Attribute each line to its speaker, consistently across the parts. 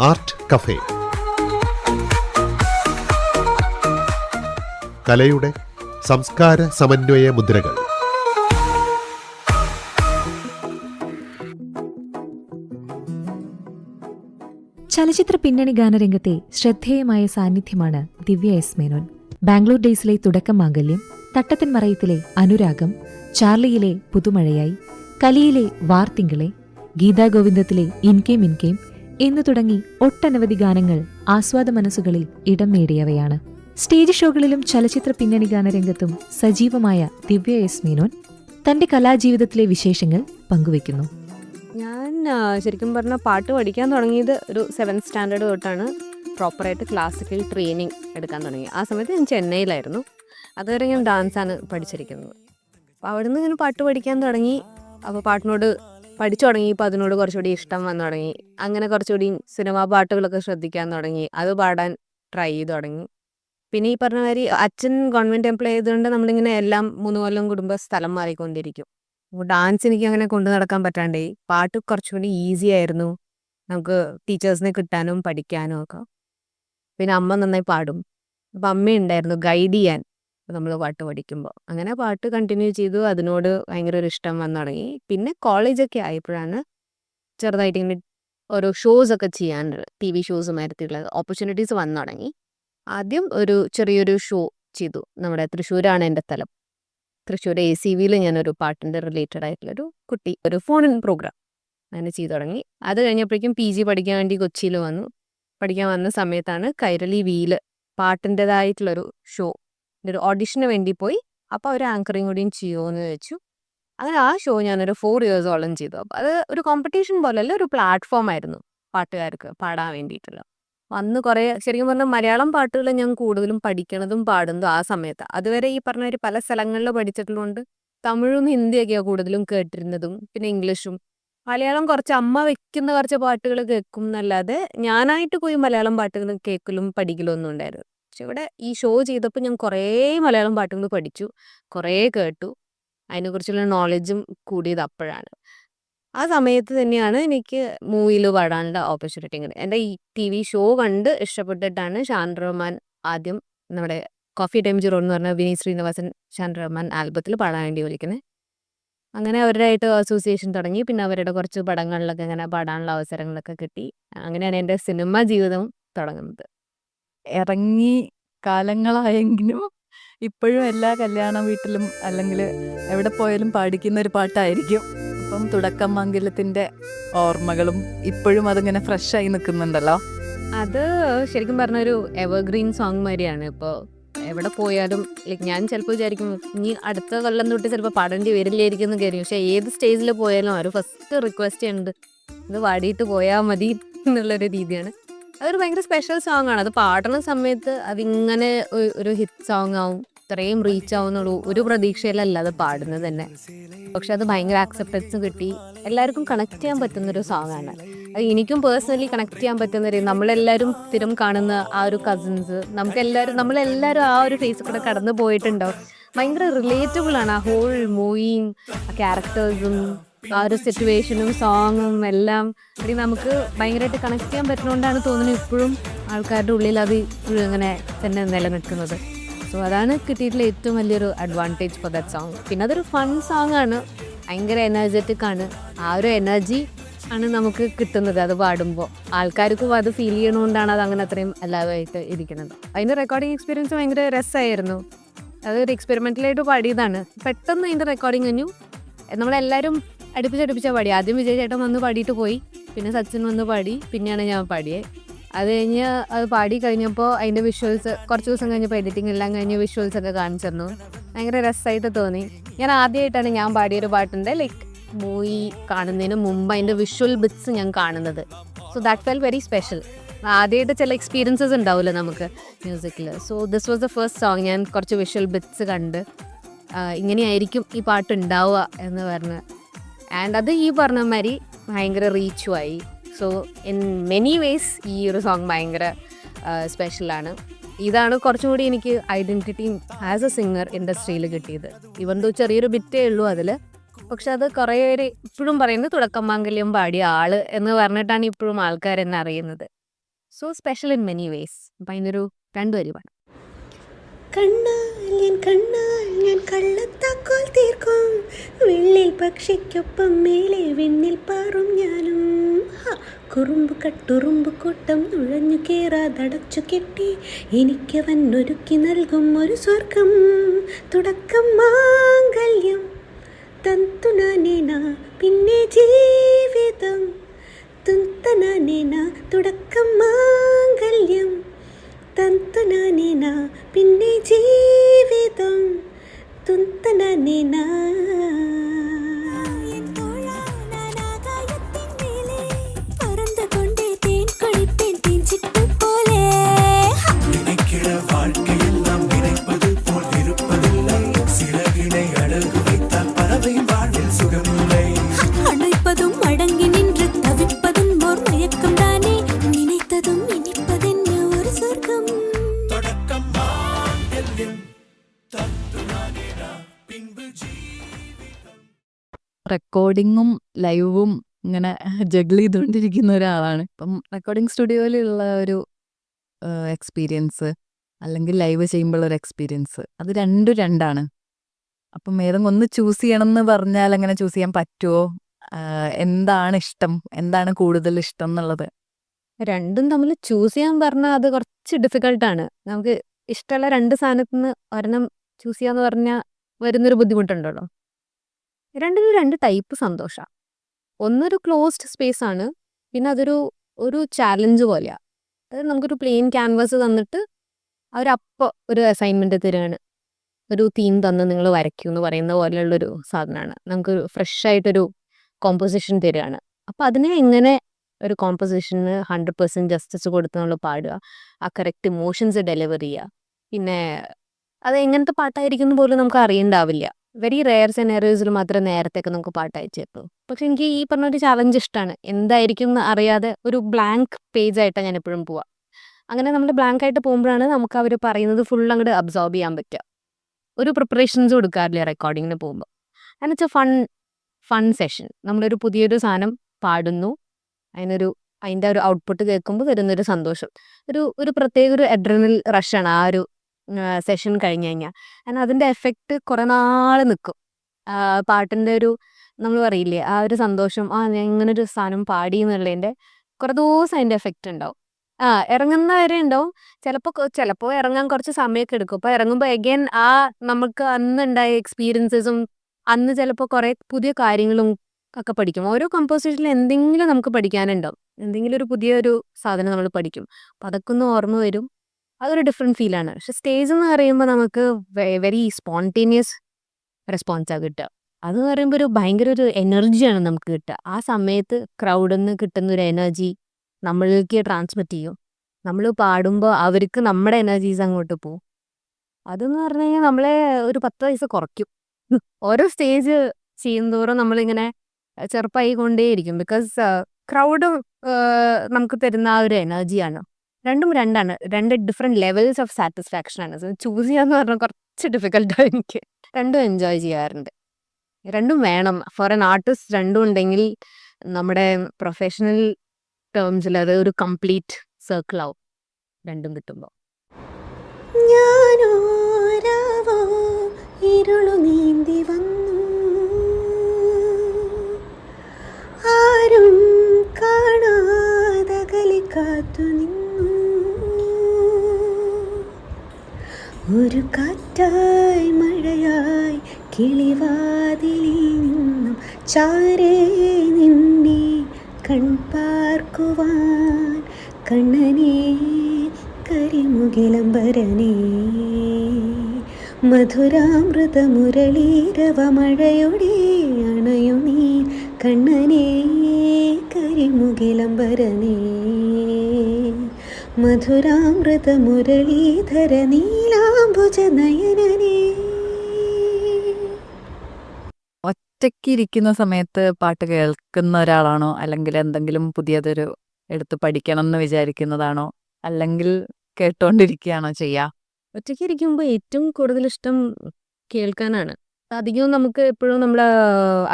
Speaker 1: Art cafe. കലയുടെ സംസ്കാര സമന്വയ മുദ്രകൾ.
Speaker 2: ചലച്ചിത്ര പിന്നണി ഗാനരംഗത്തെ ശ്രദ്ധേയമായ സാന്നിധ്യമാണ് ദിവ്യ എസ് മേനോൻ. ബാംഗ്ലൂർ ഡേയ്സിലെ തുടക്കം മാംഗല്യം തട്ടത്തിൻ മറയത്തിലെ അനുരാഗം ചാർലിയിലെ പുതുമഴയായി കലിയിലെ വാർത്തിങ്കളെ ഗീതാഗോവിന്ദത്തിലെ ഇൻകേം ഇൻകേം എന്നു തുടങ്ങി ഒട്ടനവധി ഗാനങ്ങൾ ആസ്വാദ മനസ്സുകളിൽ ഇടം നേടിയവയാണ്. സ്റ്റേജ് ഷോകളിലും ചലച്ചിത്ര പിന്നണി ഗാനരംഗത്തും സജീവമായ ദിവ്യ എസ് മേനോൻ തന്റെ കലാജീവിതത്തിലെ വിശേഷങ്ങൾ പങ്കുവെക്കുന്നു
Speaker 3: ഞാൻ ശരിക്കും പറഞ്ഞാൽ പാട്ട് പഠിക്കാൻ തുടങ്ങിയത് ഒരു സെവൻത് സ്റ്റാൻഡേർഡ് തൊട്ടാണ്. പ്രോപ്പറായിട്ട് ക്ലാസിക്കൽ ട്രെയിനിങ് എടുക്കാൻ തുടങ്ങി. ആ സമയത്ത് ഞാൻ ചെന്നൈയിലായിരുന്നു. അതുവരെ ഞാൻ ഡാൻസാണ് പഠിച്ചിരിക്കുന്നത്. അപ്പോൾ അവിടുന്ന് ഇങ്ങനെ പാട്ട് പഠിക്കാൻ തുടങ്ങി. അപ്പോൾ പാട്ടിനോട് പഠിച്ചു തുടങ്ങിയപ്പോൾ അതിനോട് കുറച്ചുകൂടി ഇഷ്ടം വന്നു തുടങ്ങി. അങ്ങനെ കുറച്ചുകൂടി സിനിമാ പാട്ടുകളൊക്കെ ശ്രദ്ധിക്കാൻ തുടങ്ങി. അത് പാടാൻ ട്രൈ ചെയ്ത് തുടങ്ങി. പിന്നെ ഈ പറഞ്ഞ മാതിരി അച്ഛൻ ഗവൺമെന്റ് എംപ്ലോയ് ആയതുകൊണ്ട് നമ്മളിങ്ങനെ എല്ലാം മൂന്ന് കൊല്ലം കുടുംബ സ്ഥലം മാറിക്കൊണ്ടിരിക്കും ഡാൻസ് എനിക്ക് അങ്ങനെ കൊണ്ടു നടക്കാൻ പറ്റാണ്ടേ. പാട്ട് കുറച്ചുകൂടി ഈസി ആയിരുന്നു. നമുക്ക് ടീച്ചേഴ്സിനെ കിട്ടാനും പഠിക്കാനും ഒക്കെ. പിന്നെ അമ്മ നന്നായി പാടും. അപ്പം അമ്മയുണ്ടായിരുന്നു ഗൈഡ് ചെയ്യാൻ. നമ്മൾ പാട്ട് പഠിക്കുമ്പോൾ അങ്ങനെ പാട്ട് കണ്ടിന്യൂ ചെയ്തു അതിനോട് ഭയങ്കര ഒരു ഇഷ്ടം വന്നു തുടങ്ങി. പിന്നെ കോളേജൊക്കെ ആയപ്പോഴാണ് ചെറുതായിട്ട് ഇങ്ങനെ ഓരോ ഷോസ് ഒക്കെ ചെയ്യാൻ ടി വി ഷോസ് മാരത്തിലുള്ള ഓപ്പർച്യൂണിറ്റീസ് വന്നു തുടങ്ങി. ആദ്യം ഒരു ചെറിയൊരു ഷോ ചെയ്തു. നമ്മുടെ തൃശ്ശൂരാണ് എന്റെ സ്ഥലം. തൃശ്ശൂർ എ സി വിയിൽ ഞാനൊരു പാട്ടിന്റെ റിലേറ്റഡ് ആയിട്ടുള്ളൊരു കുട്ടി ഒരു ഫോണിൻ പ്രോഗ്രാം അങ്ങനെ ചെയ്തു തുടങ്ങി. അത് കഴിഞ്ഞപ്പോഴേക്കും പി ജി പഠിക്കാൻ വേണ്ടി കൊച്ചിയിൽ വന്നു. പഠിക്കാൻ വന്ന സമയത്താണ് കൈരളി വീൽ പാട്ടിന്റെതായിട്ടുള്ളൊരു ഷോ ഒരു ഓഡിഷന് വേണ്ടി പോയി. അപ്പോൾ ഒരു ആങ്കറിങ് കൂടിയും ചെയ്യുമോ എന്ന് ചോദിച്ചു. അങ്ങനെ ആ ഷോ ഞാനൊരു ഫോർ ഇയേഴ്സോളം ചെയ്തു. അപ്പോൾ അത് ഒരു കോമ്പറ്റീഷൻ പോലെയല്ല ഒരു പ്ലാറ്റ്ഫോം ആയിരുന്നു പാട്ടുകാർക്ക് പാടാൻ വേണ്ടിയിട്ടുള്ള. അന്ന് കുറേ ശരിക്കും പറഞ്ഞാൽ മലയാളം പാട്ടുകൾ ഞാൻ കൂടുതലും പഠിക്കണതും പാടുന്നതും ആ സമയത്ത്. അതുവരെ ഈ പറഞ്ഞ ഒരു പല സ്ഥലങ്ങളിൽ പഠിച്ചിട്ടുള്ളതുകൊണ്ട് തമിഴും ഹിന്ദിയൊക്കെയാണ് കൂടുതലും കേട്ടിരുന്നതും പിന്നെ ഇംഗ്ലീഷും. മലയാളം കുറച്ച് അമ്മ വെക്കുന്ന കുറച്ച് പാട്ടുകൾ കേൾക്കും എന്നല്ലാതെ ഞാനായിട്ട് പോയി മലയാളം പാട്ടുകൾ കേൾക്കലും പഠിക്കലും ഒന്നും ഉണ്ടായിരുന്നു പക്ഷെ ഇവിടെ ഈ ഷോ ചെയ്തപ്പോൾ ഞാൻ കുറേ മലയാളം പാട്ടുകൾ പഠിച്ചു. കുറേ കേട്ടു. അതിനെക്കുറിച്ചുള്ള നോളജും കൂടിയത് അപ്പോഴാണ്. ആ സമയത്ത് തന്നെയാണ് എനിക്ക് മൂവിയിൽ പാടാനുള്ള ഓപ്പർച്യൂണിറ്റി കിട്ടുന്നത് എന്റെ ഈ ടി വി ഷോ കണ്ട് ഇഷ്ടപ്പെട്ടിട്ടാണ് ഷാൻ റഹ്മാൻ ആദ്യം നമ്മുടെ കോഫി ടൈം ജീറോ എന്ന് പറഞ്ഞ വിനീത് ശ്രീനിവാസൻ ഷാൻ റഹ്മാൻ ആൽബത്തിൽ പാടാൻ വേണ്ടി വിളിക്കുന്നത് അങ്ങനെ അവരുടെയായിട്ട് അസോസിയേഷൻ തുടങ്ങി. പിന്നെ അവരുടെ കുറച്ച് പടങ്ങളിലൊക്കെ ഇങ്ങനെ പാടാനുള്ള അവസരങ്ങളൊക്കെ കിട്ടി. അങ്ങനെയാണ് എന്റെ സിനിമ ജീവിതം തുടങ്ങുന്നത്.
Speaker 4: ഇറങ്ങി കാലങ്ങളായെങ്കിലും ഇപ്പോഴും എല്ലാ കല്യാണ വീട്ടിലും അല്ലെങ്കിൽ എവിടെ പോയാലും പാടിക്കുന്ന ഒരു പാട്ടായിരിക്കും. അപ്പം തുടക്കം മംഗലത്തിന്റെ ഓർമ്മകളും ഇപ്പോഴും അതിങ്ങനെ ഫ്രഷ് ആയി നിൽക്കുന്നുണ്ടല്ലോ.
Speaker 3: അത് ശരിക്കും പറഞ്ഞൊരു എവർഗ്രീൻ സോങ് മാതിരിയാണ് ഇപ്പോൾ എവിടെ പോയാലും ലൈക്ക് ഞാൻ ചിലപ്പോൾ വിചാരിക്കും ഇനി അടുത്ത കൊല്ലം തൊട്ട് ചിലപ്പോൾ പാടേണ്ടി വരില്ലായിരിക്കും എന്ന് കരുതി പക്ഷേ ഏത് സ്റ്റേജിൽ പോയാലും അവർ ഫസ്റ്റ് റിക്വസ്റ്റ് ചെയ്യുന്നുണ്ട് ഇത് പാടിയിട്ട് പോയാൽ മതി എന്നുള്ളൊരു രീതിയാണ്. അതൊരു ഭയങ്കര സ്പെഷ്യൽ സോങ് ആണ്. അത് പാടുന്ന സമയത്ത് അതിങ്ങനെ ഒരു ഹിറ്റ് സോങ് ആവും. ഇത്രയും റീച്ച് ആവുന്നുള്ളൂ. ഒരു പ്രതീക്ഷയിലല്ല അത് പാടുന്നത് തന്നെ. പക്ഷെ അത് ഭയങ്കര ആക്സെപ്റ്റൻസ് കിട്ടി. എല്ലാവർക്കും കണക്ട് ചെയ്യാൻ പറ്റുന്ന ഒരു സോങ് ആണ്. അത് എനിക്കും പേഴ്സണലി കണക്ട് ചെയ്യാൻ പറ്റുന്ന ഒരു നമ്മളെല്ലാവരും സ്ഥിരം കാണുന്ന ആ ഒരു കസിൻസ് നമുക്കെല്ലാവരും നമ്മളെല്ലാവരും ആ ഒരു ഫേസ് കൂടെ കടന്നു പോയിട്ടുണ്ടാവും ഭയങ്കര റിലേറ്റബിൾ ആണ് ആ ഹോൾ മൂവിയും ക്യാരക്ടേഴ്സും ആ ഒരു സിറ്റുവേഷനും സോങ്ങും എല്ലാം അത് നമുക്ക് ഭയങ്കരമായിട്ട് കണക്ട് ചെയ്യാൻ പറ്റുന്നതുകൊണ്ടാണ് തോന്നുന്നത് ഇപ്പോഴും ആൾക്കാരുടെ ഉള്ളിൽ അത് ഇപ്പോഴും ഇങ്ങനെ തന്നെ നിലനിൽക്കുന്നത്. സോ അതാണ് കിട്ടിയിട്ടുള്ള ഏറ്റവും വലിയൊരു അഡ്വാന്റേജ് ഫോർ ദാറ്റ് സോങ് പിന്നെ അതൊരു ഫൺ സോങ് ആണ്. ഭയങ്കര എനർജറ്റിക് ആണ്. ആ ഒരു എനർജി ആണ് നമുക്ക് കിട്ടുന്നത് അത് പാടുമ്പോൾ ആൾക്കാർക്കും അത് ഫീൽ ചെയ്യണതുകൊണ്ടാണ് അത് അങ്ങനെ അത്രയും എല്ലാവരുമായിട്ട് ഇരിക്കുന്നത്. അതിന്റെ റെക്കോർഡിങ് എക്സ്പീരിയൻസ് ഭയങ്കര രസമായിരുന്നു അതൊരു എക്സ്പെരിമെന്റലായിട്ട് പാടിയതാണ്. പെട്ടെന്ന് അതിന്റെ റെക്കോർഡിങ് കഴിഞ്ഞു. നമ്മളെല്ലാവരും അടുപ്പിച്ചടുപ്പിച്ചാണ് പാടി. ആദ്യം വിജയ് ചേട്ടൻ വന്ന് പാടിയിട്ട് പോയി. പിന്നെ സച്ചിൻ വന്ന് പാടി. പിന്നെയാണ് ഞാൻ പാടിയത് അത് കഴിഞ്ഞ് അത് പാടി കഴിഞ്ഞപ്പോൾ അതിന്റെ വിഷ്വൽസ് കുറച്ച് ദിവസം കഴിഞ്ഞപ്പോൾ എഡിറ്റിംഗ് എല്ലാം കഴിഞ്ഞ് വിഷ്വൽസ് ഒക്കെ കാണിച്ചിരുന്നു ഭയങ്കര രസമായിട്ട് തോന്നി. ഞാൻ ആദ്യമായിട്ടാണ് ഞാൻ പാടിയൊരു പാട്ടിന്റെ ലൈക്ക് മൂവി കാണുന്നതിന് മുമ്പ് അതിന്റെ വിഷ്വൽ ബിറ്റ്സ് ഞാൻ കാണുന്നത്. So that felt very special ആദ്യമായിട്ട് ചില എക്സ്പീരിയൻസസ് ഉണ്ടാവില്ല നമുക്ക് മ്യൂസിക്കിൽ so this was the first song ഞാൻ കുറച്ച് വിഷ്വൽ ബിറ്റ്സ് കണ്ട് ഇങ്ങനെയായിരിക്കും ഈ പാട്ട് ഉണ്ടാവുക എന്ന് പറഞ്ഞ് ആൻഡ് അത് ഈ പറഞ്ഞ മാതിരി ഭയങ്കര റീച്ചുമായി സോ ഇൻ മെനി വേസ് ഈ ഒരു സോങ് ഭയങ്കര സ്പെഷ്യലാണ് ഇതാണ് കുറച്ചും കൂടി എനിക്ക് ഐഡന്റിറ്റിയും ആസ് എ സിംഗർ ഇൻഡസ്ട്രിയിൽ കിട്ടിയത്. ഇവൻ തോ ചെറിയൊരു ബിറ്റേ ഉള്ളൂ അതിൽ പക്ഷെ അത് കുറേ പേര് ഇപ്പോഴും പറയുന്നത് തുടക്കം മാംഗല്യം പാടിയ ആൾ എന്ന് പറഞ്ഞിട്ടാണ് ഇപ്പോഴും ആൾക്കാർ എന്നെ അറിയുന്നത്. So special in many ways അപ്പം അതിനൊരു രണ്ട് വരി പാടാം
Speaker 5: പക്ഷിക്കൊപ്പം മേലെ വിണ്ണിൽ പാറും ഞാനും. കുറുമ്പ് കട്ടുറുമ്പ് കൂട്ടം നുഴഞ്ഞു കേറാതടച്ചു കെട്ടി. എനിക്കവൻ ഒരുക്കി നൽകും ഒരു സ്വർഗം. തുടക്കം മാംഗല്യം. തന്തുനാനേന പിന്നെ ജീവിതം. തുന്തനാനേന തുടക്കം മാംഗല്യം. തന്തുനാനേന പിന്നെ ജീവിതം.
Speaker 6: ತುಂತನ ನಿನಾ
Speaker 4: റെക്കോർഡിങ്ങും ലൈവും ഇങ്ങനെ ജഗിൾ ചെയ്തുകൊണ്ടിരിക്കുന്ന ഒരാളാണ്. ഇപ്പം റെക്കോർഡിംഗ് സ്റ്റുഡിയോയിലുള്ള ഒരു എക്സ്പീരിയൻസ് അല്ലെങ്കിൽ ലൈവ് ചെയ്യുമ്പോൾ ഒരു എക്സ്പീരിയൻസ് അത് രണ്ടും രണ്ടാണ്. അപ്പം ഏതെങ്കിലും ഒന്ന് ചൂസ് ചെയ്യണം എന്ന് പറഞ്ഞാൽ അങ്ങനെ ചൂസ് ചെയ്യാൻ പറ്റുമോ എന്താണ് ഇഷ്ടം? എന്താണ് കൂടുതൽ ഇഷ്ടം എന്നുള്ളത്?
Speaker 3: രണ്ടും തമ്മിൽ ചൂസ് ചെയ്യാൻ പറഞ്ഞാൽ അത് കുറച്ച് ഡിഫിക്കൽട്ടാണ് നമുക്ക് ഇഷ്ടമുള്ള രണ്ട് സാധനത്തിൽ നിന്ന് ഒരെണ്ണം ചൂസ് ചെയ്യാന്ന് പറഞ്ഞാൽ വരുന്നൊരു ബുദ്ധിമുട്ടുണ്ടല്ലോ. രണ്ടിനും രണ്ട് ടൈപ്പ് സന്തോഷമാണ് ഒന്നൊരു ക്ലോസ്ഡ് സ്പേസ് ആണ് പിന്നെ അതൊരു ഒരു ചാലഞ്ച് പോലെയാണ് അതായത് നമുക്കൊരു പ്ലെയിൻ ക്യാൻവാസ് തന്നിട്ട് അവരപ്പോൾ ഒരു അസൈൻമെന്റ് തരികയാണ് ഒരു തീം തന്ന് നിങ്ങൾ വരയ്ക്കൂ എന്ന് പറയുന്ന പോലെയുള്ളൊരു സാധനമാണ് നമുക്ക് ഫ്രഷ് ആയിട്ടൊരു കോമ്പോസിഷൻ തരികയാണ് അപ്പം അതിനെ എങ്ങനെ ഒരു കോമ്പോസിഷന് ഹൺഡ്രഡ് പെർസെന്റ് ജസ്റ്റിസ് കൊടുത്ത് നമ്മൾ പാടുക ആ കറക്റ്റ് ഇമോഷൻസ് ഡെലിവർ ചെയ്യുക. പിന്നെ അത് എങ്ങനത്തെ പാട്ടായിരിക്കും പോലും നമുക്ക് അറിയണ്ടാവില്ല. വെരി റെയർ സെനേറിയോസിൽ മാത്രമേ നേരത്തെയൊക്കെ നമുക്ക് പാട്ട് അയച്ചു തരുള്ളൂ പക്ഷെ എനിക്ക് ഈ പറഞ്ഞ ഒരു ചലഞ്ച് ഇഷ്ടമാണ് എന്തായിരിക്കും എന്ന് അറിയാതെ ഒരു ബ്ലാങ്ക് പേജ് ആയിട്ടാണ് ഞാൻ എപ്പോഴും പോവുക അങ്ങനെ നമ്മൾ ബ്ലാങ്ക് ആയിട്ട് പോകുമ്പോഴാണ് നമുക്ക് അവർ പറയുന്നത് ഫുൾ അങ്ങോട്ട് അബ്സോർബ് ചെയ്യാൻ പറ്റുക. ഒരു പ്രിപ്പറേഷൻസ് കൊടുക്കാറില്ല റെക്കോർഡിങ്ങിന് പോകുമ്പോൾ it's a fun fun session നമ്മളൊരു പുതിയൊരു സാധനം പാടുന്നു. അതിനൊരു അതിന്റെ ഒരു ഔട്ട്പുട്ട് കേൾക്കുമ്പോൾ വരുന്നൊരു സന്തോഷം. ഒരു ഒരു പ്രത്യേക ഒരു അഡ്രനൽ റഷാണ് ആ ഒരു സെഷൻ കഴിഞ്ഞ് കഴിഞ്ഞാൽ കാരണം അതിന്റെ എഫക്റ്റ് കുറേ നാൾ നിൽക്കും പാട്ടിന്റെ ഒരു നമ്മൾ പറയില്ലേ ആ ഒരു സന്തോഷം ആ ഞാൻ ഒരു സാധനം പാടി എന്നുള്ളതിന്റെ കുറേ ദിവസം അതിന്റെ എഫക്റ്റ് ഉണ്ടാവും. ആ ഇറങ്ങുന്ന വരെ ഉണ്ടാവും. ചിലപ്പോൾ ചിലപ്പോൾ ഇറങ്ങാൻ കുറച്ച് സമയമൊക്കെ എടുക്കും. അപ്പോൾ ഇറങ്ങുമ്പോൾ എഗൈൻ ആ നമുക്ക് അന്ന് ഉണ്ടായ എക്സ്പീരിയൻസസും അന്ന് ചിലപ്പോൾ കുറേ പുതിയ കാര്യങ്ങളും ഒക്കെ പഠിക്കും. ഓരോ കമ്പോസിഷനിലും എന്തെങ്കിലും നമുക്ക് പഠിക്കാനുണ്ടാവും. എന്തെങ്കിലും ഒരു പുതിയൊരു സാധനം നമ്മൾ പഠിക്കും. അപ്പം അതൊക്കെ ഒന്ന് ഓർമ്മ വരും. അതൊരു ഡിഫറെന്റ് ഫീലാണ് പക്ഷെ സ്റ്റേജ് എന്ന് പറയുമ്പോൾ നമുക്ക് വെരി സ്പോണ്ടേനിയസ് റെസ്പോൺസാണ് കിട്ടുക. എന്ന് പറയുമ്പോൾ ഒരു ഭയങ്കര ഒരു എനർജിയാണ് നമുക്ക് കിട്ടുക. ആ സമയത്ത് ക്രൗഡിൽ നിന്ന് കിട്ടുന്ന ഒരു എനർജി നമ്മളിലേക്ക് ട്രാൻസ്മിറ്റ് ചെയ്യും. നമ്മൾ പാടുമ്പോൾ അവർക്ക് നമ്മുടെ എനർജീസ് അങ്ങോട്ട് പോകും. അതെന്ന് പറഞ്ഞു കഴിഞ്ഞാൽ നമ്മളെ ഒരു പത്ത് വയസ്സ് കുറയ്ക്കും. ഓരോ സ്റ്റേജ് ചെയ്യുന്തോറും നമ്മളിങ്ങനെ ചെറുപ്പമായി കൊണ്ടേയിരിക്കും ബിക്കോസ് ക്രൗഡ് നമുക്ക് തരുന്ന ആ ഒരു എനർജിയാണ് രണ്ടും രണ്ടാണ്. രണ്ട് ഡിഫറെന്റ് ലെവൽസ് ഓഫ് സാറ്റിസ്ഫാക്ഷൻ ആണ്. ചൂസ് ചെയ്യാന്ന് പറഞ്ഞാൽ കുറച്ച് ഡിഫിക്കൽട്ടാണ് എനിക്ക്. രണ്ടും എൻജോയ് ചെയ്യാറുണ്ട്. രണ്ടും വേണം. ഫോർ എൻ ആർട്ടിസ്റ്റ് രണ്ടും ഉണ്ടെങ്കിൽ നമ്മുടെ പ്രൊഫഷണൽ ടേംസിൽ അത് ഒരു കംപ്ലീറ്റ് സർക്കിൾ ആവും. രണ്ടും കിട്ടുമ്പോൾ
Speaker 5: ഇരുളു നീന്തി വന്നു. ആരും കാണാതകലി കാത്തു ഒരു കാറ്റായി മഴയായി കിളിവാതിലിൽ നിന്നും ചാരേ നിന്നെ കൺപാർക്കുവാൻ കണ്ണനെ കരിമുകിലംബരനെ. മധുരാമൃത മുരളീരവമഴയുടെ മഴയുടെ നീ കണ്ണനേ കരിമുകിലംബരനേ. മധുരാമൃത മുരളീധര നീലാംബുജ നയനനേ
Speaker 4: ഒറ്റയ്ക്ക് ഇരിക്കുന്ന സമയത്ത് പാട്ട് കേൾക്കുന്ന ഒരാളാണോ? അല്ലെങ്കിൽ എന്തെങ്കിലും പുതിയതൊരു എടുത്ത് പഠിക്കണം എന്ന് വിചാരിക്കുന്നതാണോ? അല്ലെങ്കിൽ കേട്ടോണ്ടിരിക്കുകയാണോ ചെയ്യാ?
Speaker 3: ഒറ്റയ്ക്ക് ഇരിക്കുമ്പോൾ ഏറ്റവും കൂടുതൽ ഇഷ്ടം കേൾക്കാനാണ്. അധികവും നമുക്ക് എപ്പോഴും നമ്മൾ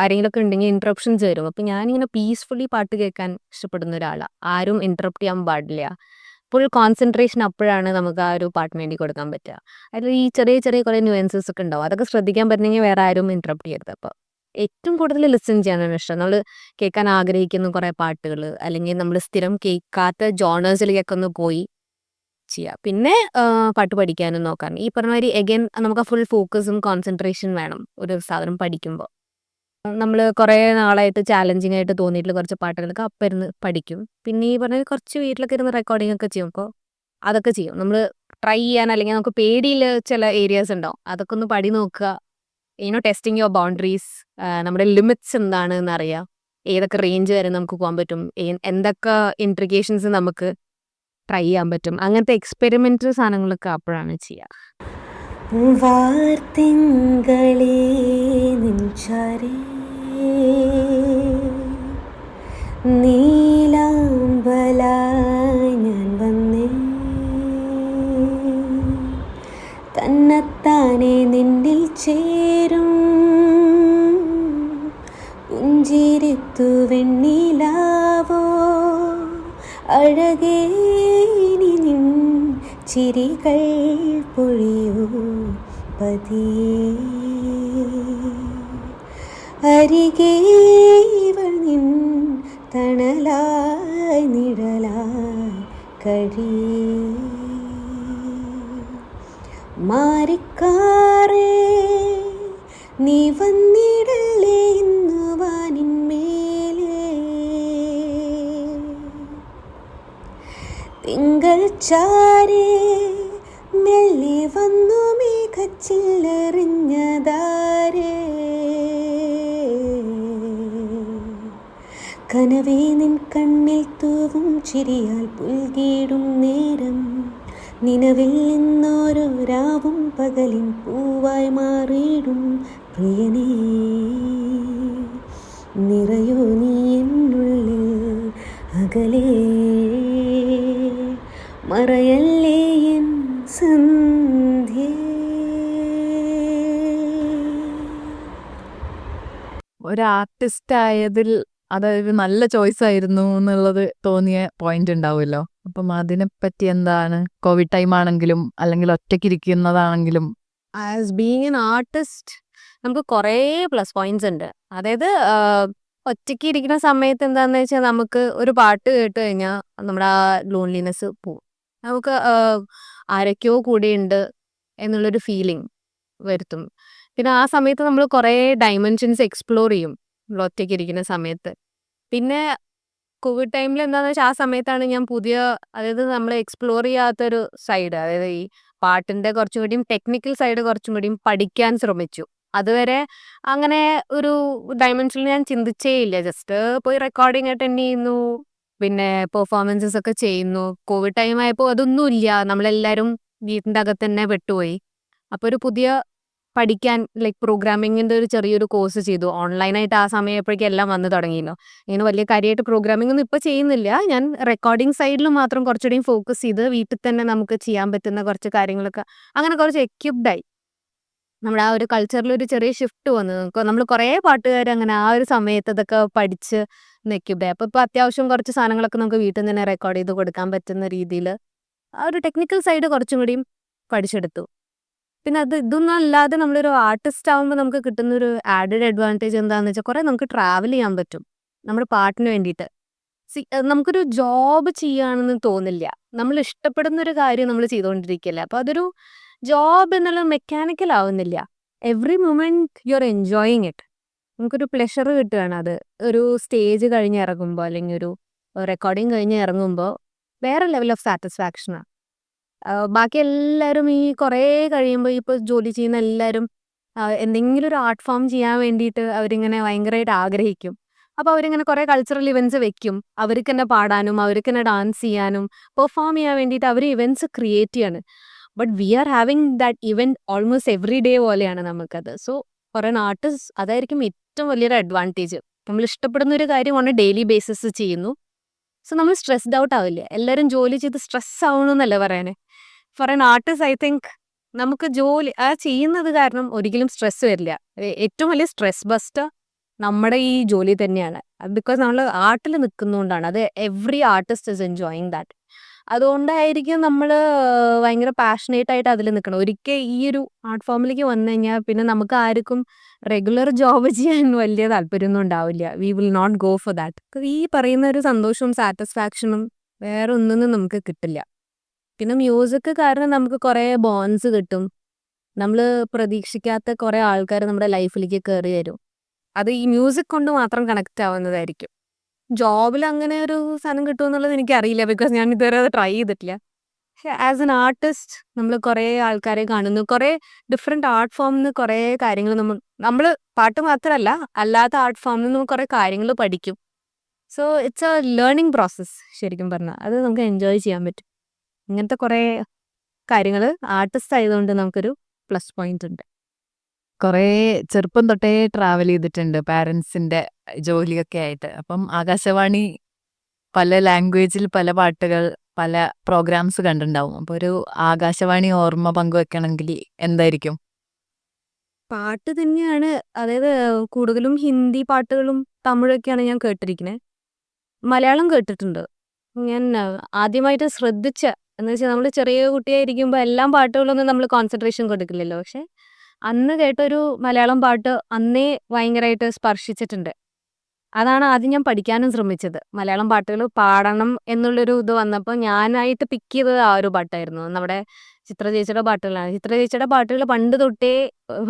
Speaker 3: ആരെങ്കിലുമൊക്കെ ഉണ്ടെങ്കിൽ ഇൻട്രപ്ഷൻസ് വരും. അപ്പം ഞാനിങ്ങനെ പീസ്ഫുള്ളി പാട്ട് കേൾക്കാൻ ഇഷ്ടപ്പെടുന്ന ഒരാളാണ് ആരും ഇൻട്രപ്റ്റ് ചെയ്യാൻ പാടില്ല. ഫുൾ കോൺസെൻട്രേഷൻ അപ്പോഴാണ് നമുക്ക് ആ ഒരു പാട്ടിന് വേണ്ടി കൊടുക്കാൻ പറ്റുക. അതിൽ ഈ ചെറിയ ചെറിയ കുറേ ന്യൂവൻസസ് ഒക്കെ ഉണ്ടാവും. അതൊക്കെ ശ്രദ്ധിക്കാൻ പറ്റണമെങ്കിൽ വേറെ ആരും ഇൻട്രപ്റ്റ് ചെയ്യരുത് അപ്പോൾ ഏറ്റവും കൂടുതൽ ലിസൺ ചെയ്യാനാണ് ഇഷ്ടം. നമ്മൾ കേൾക്കാൻ ആഗ്രഹിക്കുന്ന കുറേ പാട്ടുകൾ അല്ലെങ്കിൽ നമ്മൾ സ്ഥിരം കേൾക്കാത്ത ജോണേഴ്സിലേക്കൊക്കെ ഒന്ന് പോയി ചെയ്യുക പിന്നെ പാട്ട് പഠിക്കാനും നോക്കാൻ ഈ പറഞ്ഞ മാതിരി എഗൈൻ നമുക്ക് ഫുൾ ഫോക്കസും കോൺസെൻട്രേഷൻ വേണം. ഒരു സാധനം പഠിക്കുമ്പോൾ നമ്മൾ കുറേ നാളായിട്ട് ചാലഞ്ചിങ് ആയിട്ട് തോന്നിയിട്ടുള്ള കുറച്ച് പാട്ടുകളൊക്കെ അപ്പം ഇരുന്ന് പഠിക്കും. പിന്നെ ഈ പറഞ്ഞ കുറച്ച് വീട്ടിലൊക്കെ ഇരുന്ന് റെക്കോർഡിംഗ് ഒക്കെ ചെയ്യും. അപ്പോൾ അതൊക്കെ ചെയ്യും. നമ്മൾ ട്രൈ ചെയ്യാൻ അല്ലെങ്കിൽ നമുക്ക് പേടിയിൽ ചില ഏരിയാസ് ഉണ്ടാവും അതൊക്കെ ഒന്ന് പടി നോക്കുക. ഇനോ ടെസ്റ്റിംഗ് യുവർ ബൗണ്ടറീസ് നമ്മുടെ ലിമിറ്റ്സ് എന്താണ് എന്നറിയാം ഏതൊക്കെ റേഞ്ച് വരെ നമുക്ക് പോകാൻ പറ്റും. എന്തൊക്കെ ഇൻട്രിക്കേഷൻസ് നമുക്ക് ട്രൈ ചെയ്യാൻ പറ്റും. അങ്ങനത്തെ എക്സ്പെരിമെന്റൽ സാധനങ്ങളൊക്കെ അപ്പോഴാണ് ചെയ്യുക
Speaker 5: വാർത്തിങ്കളേ നിൻചാരേ പുഞ്ചിരിത്തു വെണ്ണിലാവോ? അഴകേ നീ നിൻ ചിരികൾ പൊഴിയൂ പതിയേ. അരികേവൾ നിൻ തണലായി നിഴലായി കഴിയേ. മാറിക്കാറേ നീ വന്നിടലേ ചാരേ മെല്ലെ വന്നു മേഘച്ചില്ലെറിഞ്ഞതാരേ. കനവേ നിൻ കണ്ണിൽ തൂവും ചിരിയാൽ പുൽകീടും നേരം. നിലവിൽ നിന്നോരോ രാവും പകലിൻ പൂവായി മാറിയിടും പ്രിയനേ. നിറയോ നീ എന്നുള്ളിൽ അകലേ. മറയല്ലേ എൻ സന്ധ്യ?
Speaker 4: ഒരു ആർട്ടിസ്റ്റ് ആയതിൽ അതായത് നല്ല ചോയ്സ് ആയിരുന്നു എന്നുള്ളത് തോന്നിയ പോയിന്റ് ഉണ്ടാവുമല്ലോ. അപ്പം അതിനെപ്പറ്റി എന്താണ്? കോവിഡ് ടൈം ആണെങ്കിലും അല്ലെങ്കിൽ ഒറ്റയ്ക്കിരിക്കുന്നതാണെങ്കിലും
Speaker 3: ആസ് ബീങ് എൻ ആർട്ടിസ്റ്റ് നമുക്ക് കുറേ പ്ലസ് പോയിന്റ്സ് ഉണ്ട്. അതായത് ഒറ്റയ്ക്ക് ഇരിക്കുന്ന സമയത്ത് എന്താണെന്ന് വെച്ചാൽ നമുക്ക് ഒരു പാട്ട് കേട്ട് കഴിഞ്ഞാൽ നമ്മുടെ ആ ലോൺലിനെസ് പോവും. നമുക്ക് ആരൊക്കെയോ കൂടെയുണ്ട് എന്നുള്ളൊരു ഫീലിംഗ് വരുത്തും. പിന്നെ ആ സമയത്ത് നമ്മൾ കുറേ ഡൈമെൻഷൻസ് എക്സ്പ്ലോർ ചെയ്യും ഒറ്റയ്ക്ക് ഇരിക്കുന്ന സമയത്ത്. പിന്നെ കോവിഡ് ടൈമിൽ എന്താണെന്ന് വെച്ചാൽ ആ സമയത്താണ് ഞാൻ പുതിയ അതായത് നമ്മൾ എക്സ്പ്ലോർ ചെയ്യാത്തൊരു സൈഡ് അതായത് ഈ പാട്ടിന്റെ കുറച്ചും കൂടിയും ടെക്നിക്കൽ സൈഡ് കുറച്ചും കൂടിയും പഠിക്കാൻ ശ്രമിച്ചു. അതുവരെ അങ്ങനെ ഒരു ഡയമെൻഷനിൽ ഞാൻ ചിന്തിച്ചേ ഇല്ല. ജസ്റ്റ് പോയി റെക്കോർഡിംഗ് അറ്റൻഡ് ചെയ്യുന്നു. പിന്നെ പെർഫോമൻസസ് ഒക്കെ ചെയ്യുന്നു. കോവിഡ് ടൈം ആയപ്പോൾ അതൊന്നും ഇല്ല. നമ്മളെല്ലാവരും വീട്ടിന്റെ അകത്ത് തന്നെ പെട്ടുപോയി. അപ്പോൾ ഒരു പുതിയ പഠിക്കാൻ ലൈക്ക് പ്രോഗ്രാമിങ്ങിന്റെ ഒരു ചെറിയൊരു കോഴ്സ് ചെയ്തു. ഓൺലൈനായിട്ട് ആ സമയപ്പോഴേക്കും എല്ലാം വന്നു തുടങ്ങിയല്ലോ ഇങ്ങനെ വലിയ കാര്യമായിട്ട് പ്രോഗ്രാമിംഗ് ഒന്നും ഇപ്പോൾ ചെയ്യുന്നില്ല. ഞാൻ റെക്കോർഡിംഗ് സൈഡിൽ മാത്രം കുറച്ചുകൂടി ഫോക്കസ് ചെയ്ത് വീട്ടിൽ തന്നെ നമുക്ക് ചെയ്യാൻ പറ്റുന്ന കുറച്ച് കാര്യങ്ങളൊക്കെ അങ്ങനെ കുറച്ച് ആയി. നമ്മുടെ ആ ഒരു കൾച്ചറിൽ ഒരു ചെറിയ ഷിഫ്റ്റ് വന്നു. നമ്മൾ കുറേ പാട്ടുകാർ അങ്ങനെ ആ ഒരു സമയത്ത് ഇതൊക്കെ പഠിച്ച് എക്യുപ്ഡ് അപ്പൊ ഇപ്പോൾ അത്യാവശ്യം കുറച്ച് സാധനങ്ങളൊക്കെ നമുക്ക് വീട്ടിൽ നിന്ന് തന്നെ റെക്കോർഡ് ചെയ്ത് കൊടുക്കാൻ പറ്റുന്ന രീതിയിൽ ആ ഒരു ടെക്നിക്കൽ സൈഡ് കുറച്ചും കൂടിയും പഠിച്ചെടുത്തു. പിന്നെ അത് ഇതൊന്നും അല്ലാതെ നമ്മളൊരു ആർട്ടിസ്റ്റ് ആവുമ്പോൾ നമുക്ക് കിട്ടുന്ന ഒരു ആഡഡ് അഡ്വാന്റേജ് എന്താണെന്ന് വെച്ചാൽ കുറേ നമുക്ക് ട്രാവൽ ചെയ്യാൻ പറ്റും. നമ്മുടെ പാട്ടിന് വേണ്ടിയിട്ട്. സി നമുക്കൊരു ജോബ് ചെയ്യുകയാണെന്ന് തോന്നില്ല. നമ്മൾ ഇഷ്ടപ്പെടുന്ന ഒരു കാര്യം നമ്മൾ ചെയ്തുകൊണ്ടിരിക്കില്ല. അപ്പോൾ അതൊരു ജോബ് എന്നുള്ള മെക്കാനിക്കൽ ആവുന്നില്ല. Every moment you are enjoying it നമുക്കൊരു പ്ലഷർ കിട്ടുകയാണ്. അത് ഒരു സ്റ്റേജ് കഴിഞ്ഞ് ഇറങ്ങുമ്പോൾ അല്ലെങ്കിൽ ഒരു റെക്കോർഡിങ് കഴിഞ്ഞ് ഇറങ്ങുമ്പോൾ വേറെ ലെവൽ ഓഫ് സാറ്റിസ്ഫാക്ഷനാണ് ബാക്കി എല്ലാവരും ഈ കുറേ കഴിയുമ്പോൾ ഇപ്പോൾ ജോലി ചെയ്യുന്ന എല്ലാവരും എന്തെങ്കിലും ഒരു ആർട്ട് ഫോം ചെയ്യാൻ വേണ്ടിയിട്ട് അവരിങ്ങനെ ഭയങ്കരമായിട്ട് ആഗ്രഹിക്കും. അപ്പോൾ അവരിങ്ങനെ കുറേ കൾച്ചറൽ ഇവന്റ്സ് വെക്കും. അവർക്ക് തന്നെ പാടാനും അവർക്ക് തന്നെ ഡാൻസ് ചെയ്യാനും പെർഫോം ചെയ്യാൻ വേണ്ടിയിട്ട് അവർ ഇവന്റ്സ് ക്രിയേറ്റ് ചെയ്യാണ്. But we are having that event almost every day പോലെയാണ് നമുക്കത് സോ ഫോർ നാട്ട് അതായിരിക്കും ഏറ്റവും വലിയൊരു അഡ്വാന്റേജ് നമ്മൾ ഇഷ്ടപ്പെടുന്ന ഒരു കാര്യമാണ് ഡെയിലി ബേസിസ് ചെയ്യുന്നു. സോ നമ്മൾ സ്ട്രെസ്ഡ് ഔട്ട് ആവില്ല? എല്ലാവരും ജോലി ചെയ്ത് സ്ട്രെസ് ആവണമെന്നല്ല പറയാനേ for an artist I think നമുക്ക് ജോലി ആ ചെയ്യുന്നത് കാരണം ഒരിക്കലും സ്ട്രെസ് വരില്ല. ഏറ്റവും വലിയ സ്ട്രെസ് ബസ്റ്റർ നമ്മുടെ ഈ ജോലി തന്നെയാണ്. ബിക്കോസ് നമ്മൾ ആർട്ടിൽ നിൽക്കുന്നതുകൊണ്ടാണ് അത് every artist is enjoying that അതുകൊണ്ടായിരിക്കും നമ്മൾ ഭയങ്കര പാഷനേറ്റ് ആയിട്ട് അതിൽ നിൽക്കണം ഒരിക്കൽ ഈ ഒരു ആർട്ട് ഫോമിലേക്ക് വന്നു കഴിഞ്ഞാൽ പിന്നെ നമുക്ക് ആർക്കും റെഗുലർ ജോബ് ചെയ്യാൻ വലിയ താല്പര്യമൊന്നും ഉണ്ടാവില്ല. We will not go for that ഈ പറയുന്ന ഒരു സന്തോഷവും സാറ്റിസ്ഫാക്ഷനും വേറെ ഒന്നും നമുക്ക് കിട്ടില്ല. പിന്നെ മ്യൂസിക് കാരണം നമുക്ക് കുറേ ബോൺസ് കിട്ടും. നമ്മൾ പ്രതീക്ഷിക്കാത്ത കുറേ ആൾക്കാർ നമ്മുടെ ലൈഫിലേക്ക് കയറി വരും. അത് ഈ മ്യൂസിക് കൊണ്ട് മാത്രം കണക്റ്റ് ആവുന്നതായിരിക്കും. ജോബിൽ അങ്ങനെ ഒരു സാധനം കിട്ടുമെന്നുള്ളത് എനിക്കറിയില്ല. ബിക്കോസ് ഞാൻ ഇതുവരെ അത് ട്രൈ ചെയ്തിട്ടില്ല. ആസ് എൻ ആർട്ടിസ്റ്റ് നമ്മൾ കുറേ ആൾക്കാരെ കാണുന്നു. കുറേ ഡിഫറെന്റ് ആർട്ട് ഫോമിൽ നിന്ന് കുറേ കാര്യങ്ങൾ നമ്മൾ നമ്മൾ പാട്ട് മാത്രമല്ല അല്ലാത്ത ആർട്ട് ഫോമിൽ നിന്ന് കുറേ കാര്യങ്ങൾ പഠിക്കും. So it's a learning process ശരിക്കും പറഞ്ഞാൽ. അത് നമുക്ക് എൻജോയ് ചെയ്യാൻ പറ്റും. ഇങ്ങനത്തെ കുറേ കാര്യങ്ങൾ ആർട്ടിസ്റ്റ് ആയതുകൊണ്ട് നമുക്കൊരു പ്ലസ് പോയിന്റ് ഉണ്ട്.
Speaker 4: കുറേ ചെറുപ്പം തൊട്ടേ ട്രാവൽ ചെയ്തിട്ടുണ്ട് പാരൻസിന്റെ ജോലിയൊക്കെ ആയിട്ട്. അപ്പം ആകാശവാണി പല ലാംഗ്വേജിൽ പല പാട്ടുകൾ പല പ്രോഗ്രാംസ് കണ്ടിട്ടുണ്ടാവും. അപ്പോൾ ഒരു ആകാശവാണി ഓർമ്മ പങ്കുവെക്കണമെങ്കിൽ എന്തായിരിക്കും?
Speaker 3: പാട്ട് തന്നെയാണ്. അതായത് കൂടുതലും ഹിന്ദി പാട്ടുകളും തമിഴൊക്കെയാണ് ഞാൻ കേട്ടിരിക്കുന്നത് മലയാളം കേട്ടിട്ടുണ്ട്. ഞാൻ ആദ്യമായിട്ട് ശ്രദ്ധിച്ച എന്ന് വെച്ചാൽ നമ്മൾ ചെറിയ കുട്ടിയായിരിക്കുമ്പോൾ എല്ലാം പാട്ടുകളൊന്നും നമ്മൾ കോൺസെൻട്രേഷൻ കൊടുക്കില്ലല്ലോ. പക്ഷെ അന്ന് കേട്ടൊരു മലയാളം പാട്ട് അന്നേ ഭയങ്കരമായിട്ട് സ്പർശിച്ചിട്ടുണ്ട്. അതാണ് ആദ്യം ഞാൻ പഠിക്കാനും ശ്രമിച്ചത്. മലയാളം പാട്ടുകൾ പാടണം എന്നുള്ളൊരു ഇത് വന്നപ്പോൾ ഞാനായിട്ട് പിക്ക് ചെയ്തത് ആ ഒരു പാട്ടായിരുന്നു. നമ്മുടെ ചിത്ര ചേച്ചിയുടെ പാട്ടുകളാണ്. ചിത്ര ചേച്ചിയുടെ പാട്ടുകൾ പണ്ട് തൊട്ടേ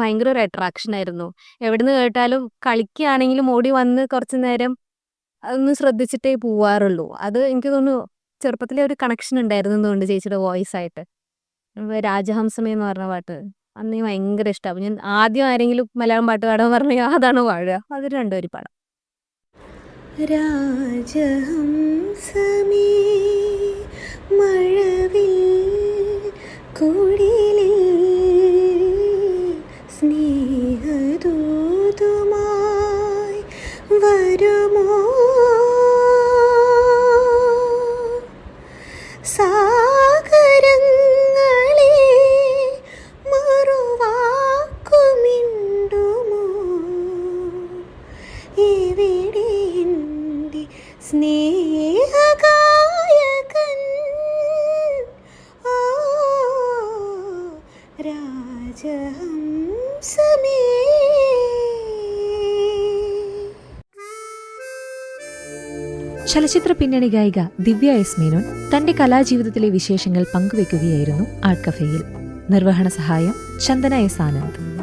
Speaker 3: ഭയങ്കര ഒരു അട്രാക്ഷൻ ആയിരുന്നു. എവിടുന്ന് കേട്ടാലും കളിക്കുകയാണെങ്കിലും ഓടി വന്ന് കുറച്ച് നേരം ഒന്ന് ശ്രദ്ധിച്ചിട്ടേ പോവാറുള്ളൂ. അത് എനിക്ക് തോന്നുന്നു ചെറുപ്പത്തിലെ ഒരു കണക്ഷൻ ഉണ്ടായിരുന്നു തോന്നുന്നു ചേച്ചിയുടെ വോയിസ് ആയിട്ട്. രാജഹംസമേ എന്ന് പറഞ്ഞ പാട്ട്. അന്ന് ഭയങ്കര ഇഷ്ടമാണ് ഞാൻ ആദ്യം ആരെങ്കിലും മലയാളം പാട്ട് പാടാൻ പറഞ്ഞാൽ അതാണ് പാടുക. അത് രണ്ടുപേരും പാടാം.
Speaker 5: രാജഹംസമേ മഴവിൽ കുടിലിൽ സ്നേഹദൂതുമായി വരുമോ?
Speaker 2: ചലച്ചിത്ര പിന്നണി ഗായിക ദിവ്യ എസ് മേനോൻ തന്റെ കലാജീവിതത്തിലെ വിശേഷങ്ങൾ പങ്കുവെക്കുകയായിരുന്നു ആർട്ട് കഫേയിൽ. നിർവഹണ സഹായം Chandana S Anand.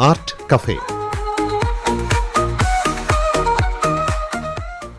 Speaker 1: Art cafe